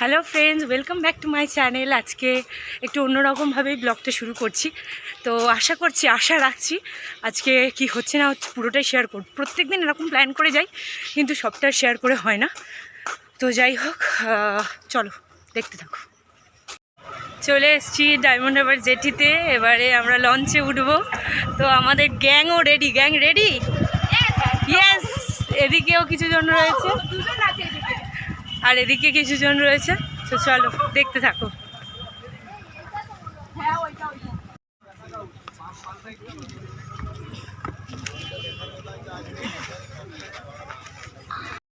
Hello friends welcome back to my channel আজকে একটু অন্যরকমভাবেই ব্লগটা শুরু করছি। তো আশা করছি আশা রাখছি আজকে কি হচ্ছে না হচ্ছে পুরোটাই শেয়ার করব। প্রত্যেক দিন এরকম প্ল্যান করে যাই কিন্তু সবটা শেয়ার করে হয় না। তো যাই হোক চলো দেখতে থাকো। চলে এসছি ডায়মন্ড হারবার জেটিতে এবারে আমরা লঞ্চে উঠবো। তো আমাদের গ্যাংও রেডি গ্যাং রেডি ইয়েস এদিকেও কিছু জন রয়েছে। আর এদিকে কিছু জন রয়েছে, তো চলো, দেখতে থাকো।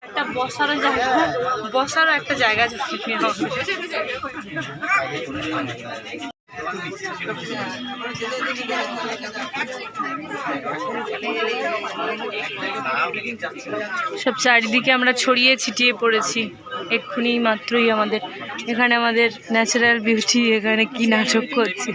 একটা বসারও জায়গা একটা জায়গা হবে। সব চারিদিকে আমরা ছড়িয়ে ছিটিয়ে পড়েছি। এক্ষুনি মাত্রই আমাদের এখানে আমাদের ন্যাচারাল বিউটি এখানে কি নাটক করছে।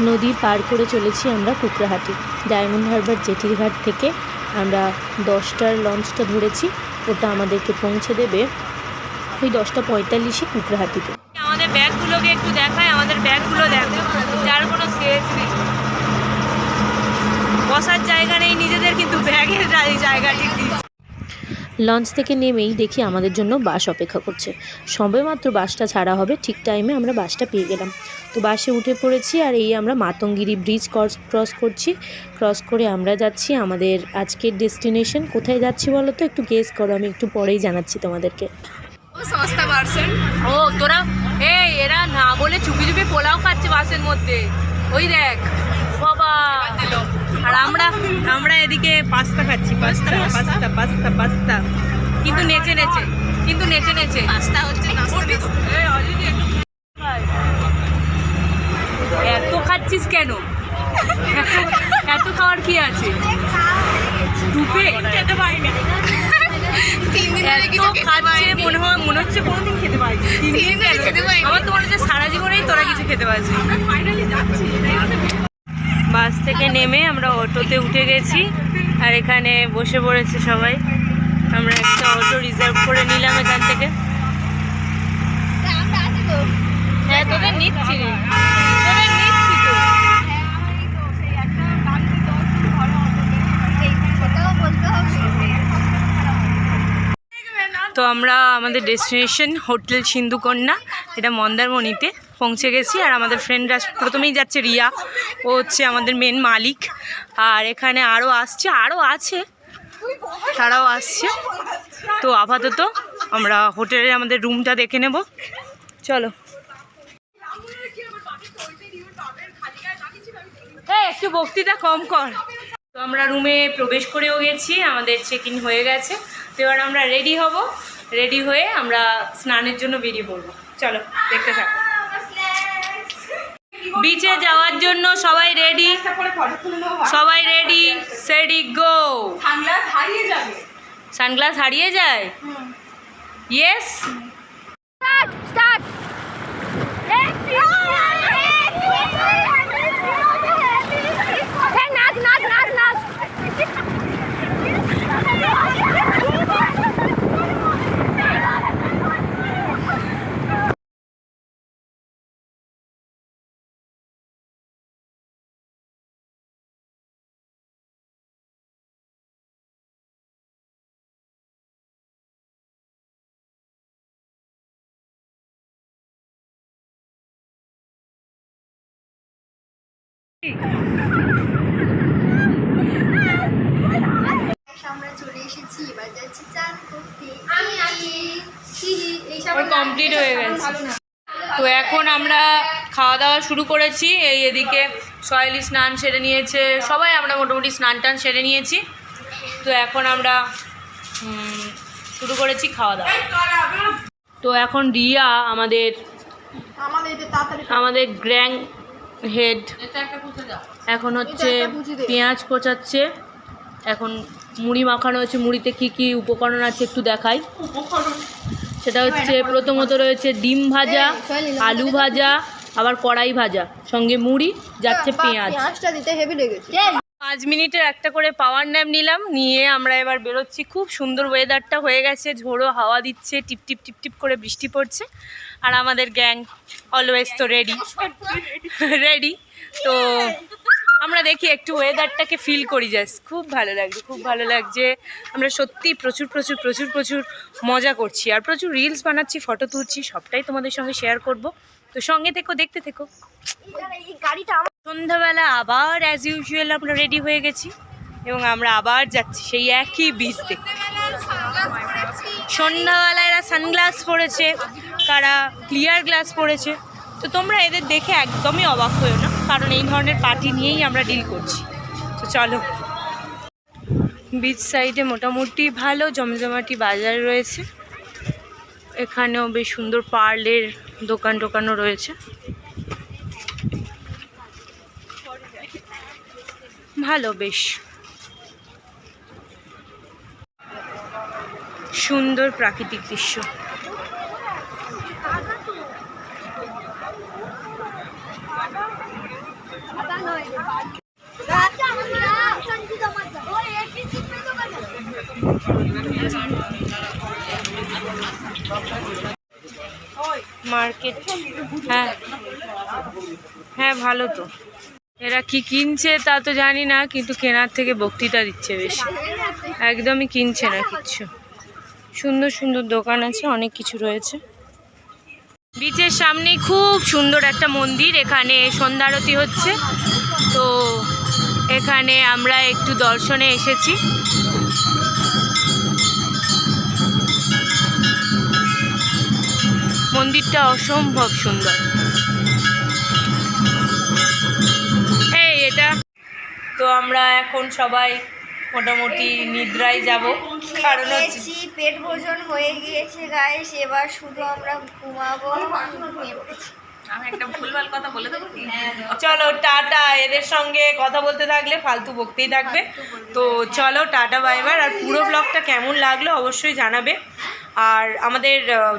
নদী পার করে চলেছি আমরা কুকরাহাটি ডায়মন্ড হারবার জেটির ঘাট থেকে আমরা দশটার লঞ্চটা ধরেছি ওটা আমাদেরকে পৌঁছে দেবে ওই দশটা পঁয়তাল্লিশে কুকরাহাটিতে আমাদের ব্যাগগুলোকে একটু দেখায় আমাদের ব্যাগগুলো দেখো যার কোনো শেষ নেই। বসার জায়গা নেই নিজেদের কিন্তু ব্যাগের জায়- জায়গা ঠিক দিয়েছে। লঞ্চ থেকে নেমেই দেখি আমাদের জন্য বাস অপেক্ষা করছে। সবেমাত্র বাসটা ছাড়া হবে, ঠিক টাইমে আমরা বাসটা পেয়ে গেলাম। তো বাসে উঠে পড়েছি আর এই আমরা মাতঙ্গিরি ব্রিজ ক্রস করছি। ক্রস করে আমরা যাচ্ছি আমাদের আজকের ডেস্টিনেশন কোথায় যাচ্ছি বলো তো? একটু গেস করো, আমি একটু পরেই জানাচ্ছি তোমাদেরকে। ও, তোরা, এই, এরা না বলে চুপি চুপি পোলাও খাচ্ছে বাসের মধ্যে। ওই দেখ। আমরা আমরা এদিকে পাস্তা খাচ্ছি পাস্তা পাস্তা পাস্তা পাস্তা। কিন্তু নেচে নেচে কিন্তু নেচে নেচে। পাস্তা হচ্ছে এত খাচ্ছিস কেন? এত- খাওয়ার কি আছে? টুপে? খেতে পারি না। মনে হয় মনে হচ্ছে কোনোদিন খেতে আমার তো মনে হচ্ছে সারা জীবনেই তোরা কিছু খেতে পারছি থেকে নেমে আমরা অটোতে উঠে গেছি আর এখানে বসে পড়েছে সবাই। আমরা একটা অটো রিজার্ভ করে নিলাম এখান থেকে। হ্যাঁ তোদের নিচ্ছি তোদের নিচ্ছি তো তো আমরা আমাদের ডেস্টিনেশন হোটেল সিন্ধুকন্যা, এটা মন্দারমণিতে পৌঁছে গেছি। আর আমাদের ফ্রেন্ডরা প্রথমেই যাচ্ছে রিয়া, ও হচ্ছে আমাদের মেন মালিক। আর এখানে আরও আসছে আরও আছে, তারাও আসছে। তো আপাতত আমরা হোটেলে আমাদের রুমটা দেখে নেব। চলো। একটু বক্তৃতা কম কর। তো আমরা রুমে প্রবেশ করেও গেছি আমাদের চেক ইন হয়ে গেছে। তো এবার আমরা রেডি হব রেডি হয়ে আমরা স্নানের জন্য বেরিয়ে পড়ব। চলো দেখতে থাকো। বিচে যাওয়ার জন্য সবাই রেডি সবাই রেডি সেডি গো সানগ্লাস হারিয়ে যায়? ইয়েস আমরা চলে এসেছি এবার যাচ্ছি চান করতে। আমি আছি। এই কমপ্লিট হয়ে গেছে। তো এখন আমরা খাওয়া দাওয়া শুরু করেছি। এই এদিকে সয়েলি স্নান সেরে নিয়েছে। সবাই আমরা মোটামুটি স্নান টান সেরে নিয়েছি। তো এখন আমরা শুরু করেছি খাওয়া দাওয়া। তো এখন রিয়া আমাদের আমাদের গ্র্যাং হেড এখন হচ্ছে পেঁয়াজ কোচাচ্ছে এখন মুড়ি মাখানো হচ্ছে মুড়িতে কি কি উপকরণ আছে একটু দেখাই। সেটা হচ্ছে প্রথমত রয়েছে ডিম ভাজা আলু ভাজা আবার কড়াই ভাজা। সঙ্গে মুড়ি যাচ্ছে পেঁয়াজ। পাঁচ মিনিটের একটা করে পাওয়ার ন্যাপ নিলাম। নিয়ে আমরা এবার বেরোচ্ছি। খুব সুন্দর ওয়েদারটা হয়ে গেছে। ঝোড়ো হাওয়া দিচ্ছে। টিপ টিপ টিপ টিপ করে বৃষ্টি পড়ছে। আর আমাদের গ্যাং অলওয়েজ তো রেডি রেডি তো আমরা দেখি একটু ওয়েদারটাকে ফিল করি জাস্ট খুব ভালো লাগছে, খুব ভালো লাগছে। আমরা সত্যি প্রচুর প্রচুর প্রচুর প্রচুর মজা করছি। আর প্রচুর রিলস বানাচ্ছি ফটো তুলছি, সবটাই তোমাদের সঙ্গে শেয়ার করব। তো সঙ্গে থেকো, দেখতে থেকো। সন্ধ্যাবেলা আবার অ্যাজ ইউজুয়াল আমরা রেডি হয়ে গেছি এবং আমরা আবার যাচ্ছি সেই একই বীজ দেখতে। সন্ধ্যাবেলা এরা সানগ্লাস পরেছে। কারা ক্লিয়ার গ্লাস পরেছে তো তোমরা এদের দেখে একদমই অবাক হয়েও না, কারণ এই ধরনের পার্টি নিয়েই আমরা ডিল করছি। তো চলো বিচ সাইডে মোটামুটি ভালো, জমজমাটি বাজার রয়েছে। এখানেও বেশ সুন্দর পার্লের দোকান টোকানও রয়েছে। ভালো, বেশ। সুন্দর প্রাকৃতিক দৃশ্য। মার্কেট। হ্যাঁ। হ্যাঁ ভালো তো। এরা কি কিনছে তা তো জানি না, কিন্তু কেনার থেকে বক্তৃতা দিচ্ছে বেশি। একদমই কিনছে না কিচ্ছু সুন্দর সুন্দর দোকান আছে, অনেক কিছু রয়েছে। বিচের সামনে খুব সুন্দর একটা মন্দির, এখানে সন্ধ্যারতি হচ্ছে। তো এখানে আমরা একটু দর্শনে এসেছি। মন্দিরটা অসম্ভব সুন্দর। এই, এটা। তো আমরা এখন সবাই মোটামুটি নিদ্রায় যাব। কারণ হচ্ছে পেট ভোজন হয়ে গিয়েছে গাইস এবার শুধু আমরা ঘুমাবো। চলো টাটা। এদের সঙ্গে কথা বলতে থাকলে ফালতু বকতেই থাকবে। তো চলো টাটা বাই বাই আর পুরো ব্লগটা কেমন লাগল অবশ্যই জানাবে। আর আমাদের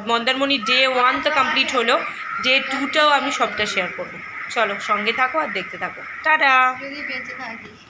মন্দারমণি ডে ওয়ান তো কমপ্লিট হলো। ডে টুটাও আমি সবটা শেয়ার করব। চলো সঙ্গে থাকো আর দেখতে থাকো। টাটা। যদি বেঁচে থাকিস।